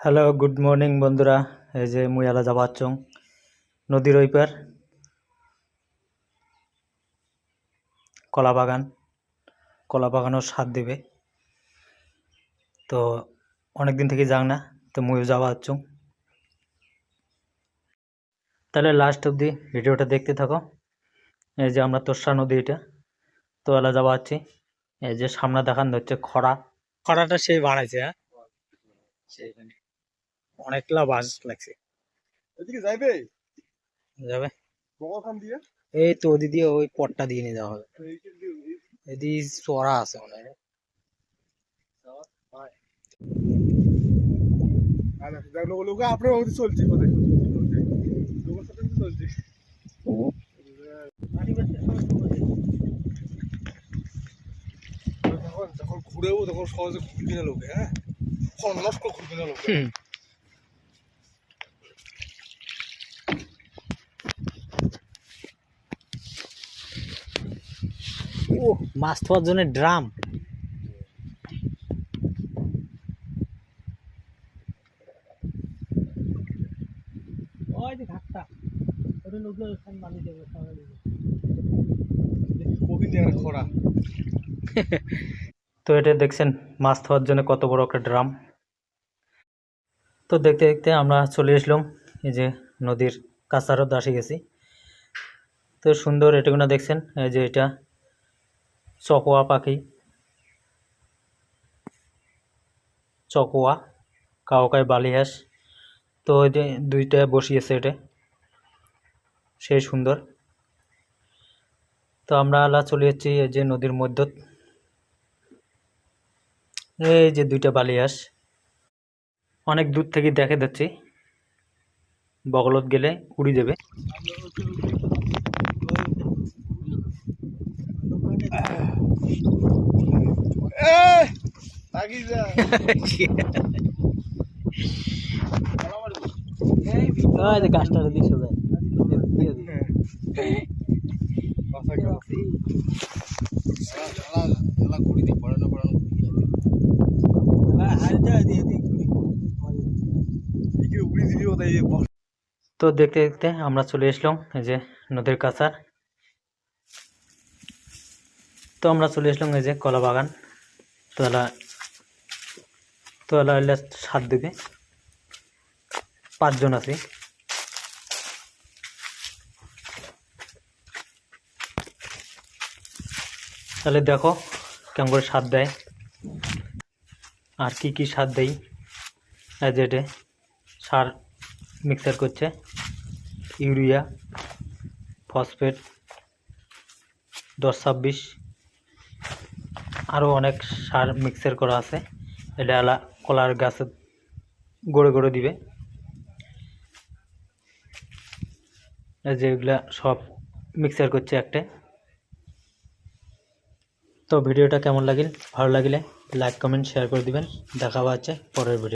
Hello good morning বন্ধুরা। এই যে মুই এলা যাবার চং নদীর ওইপার কলা বাগান কলা বাগানও সাথ দেবে। তো অনেক দিন থেকে যাং না তো মুইও যাওয়া চং। তাহলে লাস্ট অবধি ভিডিওটা দেখতে থাকো। এই যে আমরা তোরসা নদী এটা তো এলা যাওয়া আছি। এই যে সামনে দেখান হচ্ছে খরা। খরাটা সেই বানাইছে হ্যাঁ? সেইখানে অনেকলা বাস লাগছে। এদিকে যাইবে? যাবে। বগলখান দিয়ে? এই তো ওদি দিয়ে ওই পটটা দিয়ে নিয়ে যাওয়া হবে। এদি চড়া আছে মনে হয়। আপনার চলছে চলছে। যখন ঘুরেও তখন সহজে ঘুরবি না লোকে হ্যাঁ? করে ঘুরবি না লোকে। ও মাছ ধোয়ার জন্য ড্রাম। তো এটা দেখছেন মাছ ধোয়ার জন্য কত বড় একটা ড্রাম। তো দেখতে দেখতে আমরা চলে আসলাম এই যে নদীর কাছারও দাসে গেছি। তো সুন্দর এটুকুনা দেখছেন এই যে এটা চকোয়া পাখি। চকোয়া কাউকায় বালিহাঁস তো দুইটা বসিয়েছে এটা। সেই সুন্দর। তো আমরা আলা চলে যাচ্ছি এই যে নদীর মধ্য। এই যে দুইটা বালিয়াস অনেক দূর থেকে দেখে যাচ্ছি। বগলত গেলে উড়ি দেবে এই আগি যা ওই যে গাছটা দিকে সোজা দিয়ে দিই। কথা কেন শালা শালা ঘুরি দিয়ে পড়ানো পড়ানো এদিকে ওটাই তো দেখতে দেখতে আমরা চলে আসলাম এই যে নদীর কাছার। তো আমরা চলে আসলাম এই যে কলা বাগান। তোলা তোলা এলা সাত দিকে। পাঁচজন আছি। তাহলে দেখো কেমন করে স্বাদ দেয়। আর কি কি স্বাদ যে এটা সার মিক্সার করছে। ইউরিয়া, ফসফেট, দশ ছাব্বিশ। আরও অনেক সার মিক্সের করা আছে। এটা আলা কলার গাছে গড়ে গড়ে দিবে। যেগুলা সব মিক্সার করছে একটা তো ভিডিওটা কেমন লাগিল? ভালো লাগিলে লাইক কমেন্ট শেয়ার করে দিবেন। দেখা হচ্ছে পরের ভিডিও